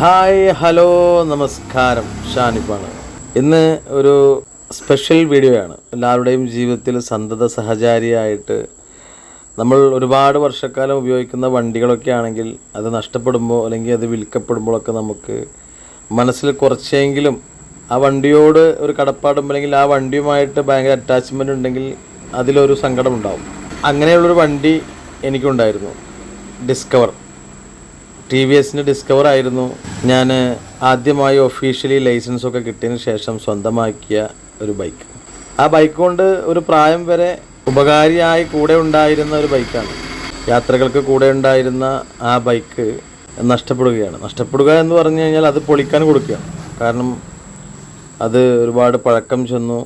Hi hello നമസ്കാരം. ഷാനിപ്പാണ്. ഇന്ന് ഒരു സ്പെഷ്യൽ വീഡിയോ ആണ് എല്ലാവരുടെയും ജീവിതത്തിൽ സന്തത സഹചാരിയായിട്ട് നമ്മൾ ഒരുപാട് വർഷക്കാലം ഉപയോഗിക്കുന്ന വണ്ടികളൊക്കെ ആണെങ്കിൽ അത് നഷ്ടപ്പെടുമ്പോൾ അല്ലെങ്കിൽ അത് വിൽക്കപ്പെടുമ്പോഴൊക്കെ നമുക്ക് മനസ്സിൽ കുറച്ചെങ്കിലും ആ വണ്ടിയോട് ഒരു കടപ്പാടും അല്ലെങ്കിൽ ആ വണ്ടിയുമായിട്ട് ഭയങ്കര അറ്റാച്ച്മെന്റ് ഉണ്ടെങ്കിൽ അതിലൊരു സങ്കടം അങ്ങനെയുള്ളൊരു വണ്ടി എനിക്കുണ്ടായിരുന്നു. ഡിസ്കവർ ടി വി എസിന്റെ ഡിസ്കവർ ആയിരുന്നു ഞാൻ ആദ്യമായി ഒഫീഷ്യലി ലൈസൻസ് ഒക്കെ കിട്ടിയതിന് ശേഷം സ്വന്തമാക്കിയ ഒരു ബൈക്ക് ആ ബൈക്ക് കൊണ്ട് ഒരു പ്രായം വരെ ഉപകാരിയായി കൂടെ ഉണ്ടായിരുന്ന ഒരു ബൈക്കാണ് യാത്രകൾക്ക് കൂടെ ഉണ്ടായിരുന്ന ആ ബൈക്ക് നഷ്ടപ്പെടുകയാണ്. നഷ്ടപ്പെടുക എന്ന് പറഞ്ഞു കഴിഞ്ഞാൽ അത് പൊളിക്കാൻ കൊടുക്കുകയാണ്. കാരണം അത് ഒരുപാട് പഴക്കം ചെന്നു.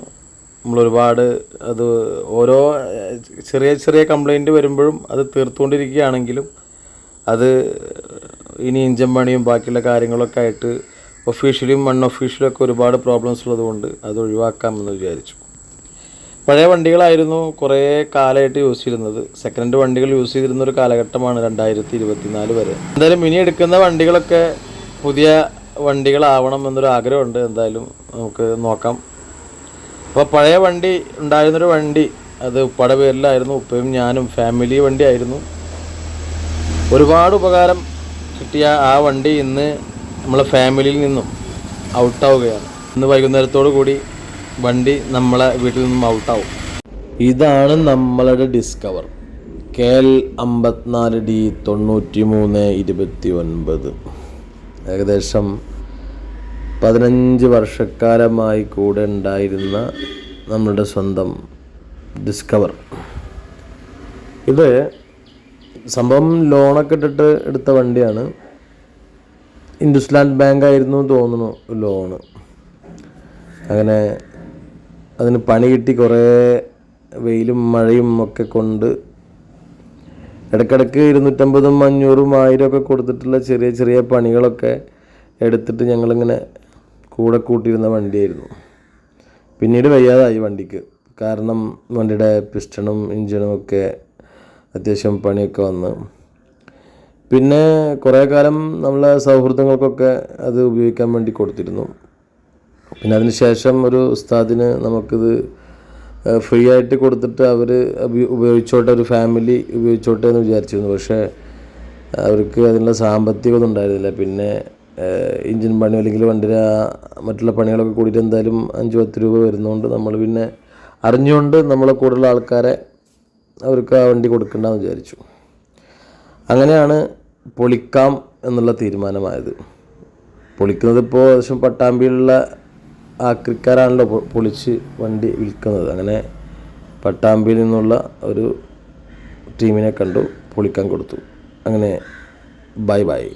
നമ്മൾ ഒരുപാട് അത് ഓരോ ചെറിയ ചെറിയ കംപ്ലൈന്റ് വരുമ്പോഴും അത് തീർത്തുകൊണ്ടിരിക്കുകയാണെങ്കിലും അത് ഇനി ഇഞ്ചൻ പണിയും ബാക്കിയുള്ള കാര്യങ്ങളൊക്കെ ആയിട്ട് ഒഫീഷ്യലും അൺഒഫീഷ്യലും ഒക്കെ ഒരുപാട് പ്രോബ്ലംസ് ഉള്ളതുകൊണ്ട് അത് ഒഴിവാക്കാമെന്ന് വിചാരിച്ചു. പഴയ വണ്ടികളായിരുന്നു കുറേ കാലമായിട്ട് യൂസ് ചെയ്തിരുന്നത്. സെക്കൻഡ് ഹാൻഡ് വണ്ടികൾ യൂസ് ചെയ്തിരുന്ന ഒരു കാലഘട്ടമാണ് രണ്ടായിരത്തി ഇരുപത്തിനാല് വരെ. എന്തായാലും ഇനി എടുക്കുന്ന വണ്ടികളൊക്കെ പുതിയ വണ്ടികളാവണം എന്നൊരു ആഗ്രഹമുണ്ട്. എന്തായാലും നമുക്ക് നോക്കാം. അപ്പോൾ പഴയ വണ്ടി ഉണ്ടായിരുന്നൊരു വണ്ടി അത് ഉപ്പയുടെ പേരിലായിരുന്നു. ഉപ്പയും ഞാനും ഫാമിലി വണ്ടിയായിരുന്നു ഒരുപാട് ഉപകാരം കിട്ടിയ ആ വണ്ടി ഇന്ന് നമ്മളെ ഫാമിലിയിൽ നിന്നും ഔട്ടാവുകയാണ്. ഇന്ന് വൈകുന്നേരത്തോടു കൂടി വണ്ടി നമ്മളെ വീട്ടിൽ നിന്നും ഔട്ടാവും. ഇതാണ് നമ്മളുടെ ഡിസ്കവർ. കെ എൽ അമ്പത്തിനാല് ഡി തൊണ്ണൂറ്റി മൂന്ന് ഇരുപത്തി ഒൻപത് ഏകദേശം പതിനഞ്ച് വർഷക്കാലമായി കൂടെ ഉണ്ടായിരുന്ന നമ്മളുടെ സ്വന്തം ഡിസ്കവർ. ഇത് സംഭവം ലോണൊക്കെ ഇട്ടിട്ട് എടുത്ത വണ്ടിയാണ്. ഇൻഡസ്ലാൻഡ് ബാങ്ക് ആയിരുന്നു തോന്നുന്നു ലോണ്. അങ്ങനെ അതിന് പണി കിട്ടി കുറേ വെയിലും മഴയും ഒക്കെ കൊണ്ട്. ഇടയ്ക്കിടയ്ക്ക് ഇരുന്നൂറ്റമ്പതും അഞ്ഞൂറും ആയിരം ഒക്കെ കൊടുത്തിട്ടുള്ള ചെറിയ ചെറിയ പണികളൊക്കെ എടുത്തിട്ട് ഞങ്ങളിങ്ങനെ കൂടെ കൂട്ടിയിരുന്ന വണ്ടിയായിരുന്നു. പിന്നീട് വയ്യാതായി വണ്ടിക്ക്. കാരണം വണ്ടിയുടെ പിസ്റ്റണും എഞ്ചിനും ഒക്കെ അത്യാവശ്യം പണിയൊക്കെ വന്ന്. പിന്നെ കുറേ കാലം നമ്മളെ സൗഹൃദങ്ങൾക്കൊക്കെ അത് ഉപയോഗിക്കാൻ വേണ്ടി കൊടുത്തിരുന്നു. പിന്നെ അതിന് ശേഷം ഒരു ഉസ്താദിന് നമുക്കിത് ഫ്രീ ആയിട്ട് കൊടുത്തിട്ട് അവർ ഉപയോഗിച്ചോട്ടെ ഒരു ഫാമിലി ഉപയോഗിച്ചോട്ടെ എന്ന് വിചാരിച്ചിരുന്നു. പക്ഷേ അവർക്ക് അതിനുള്ള സാമ്പത്തികമൊന്നും ഉണ്ടായിരുന്നില്ല. പിന്നെ എഞ്ചിൻ പണി അല്ലെങ്കിൽ വണ്ടിയുടെ മറ്റുള്ള പണികളൊക്കെ കൂടിയിട്ട് എന്തായാലും അഞ്ച് പത്ത് രൂപ വരുന്നതുകൊണ്ട് നമ്മൾ പിന്നെ അറിഞ്ഞുകൊണ്ട് നമ്മളെ കൂടുതലുള്ള ആൾക്കാരെ അവർക്ക് ആ വണ്ടി കൊടുക്കണ്ടെന്ന് വിചാരിച്ചു. അങ്ങനെയാണ് പൊളിക്കാം എന്നുള്ള തീരുമാനമായത്. പൊളിക്കുന്നത് ഇപ്പോൾ ഏകദേശം പട്ടാമ്പിയിലുള്ള ആക്രിക്കാരാണല്ലോ പൊളിച്ച് വണ്ടി വിൽക്കുന്നത്. അങ്ങനെ പട്ടാമ്പിയിൽ നിന്നുള്ള ഒരു ടീമിനെ കണ്ടു പൊളിക്കാൻ കൊടുത്തു. അങ്ങനെ ബൈ ബൈ.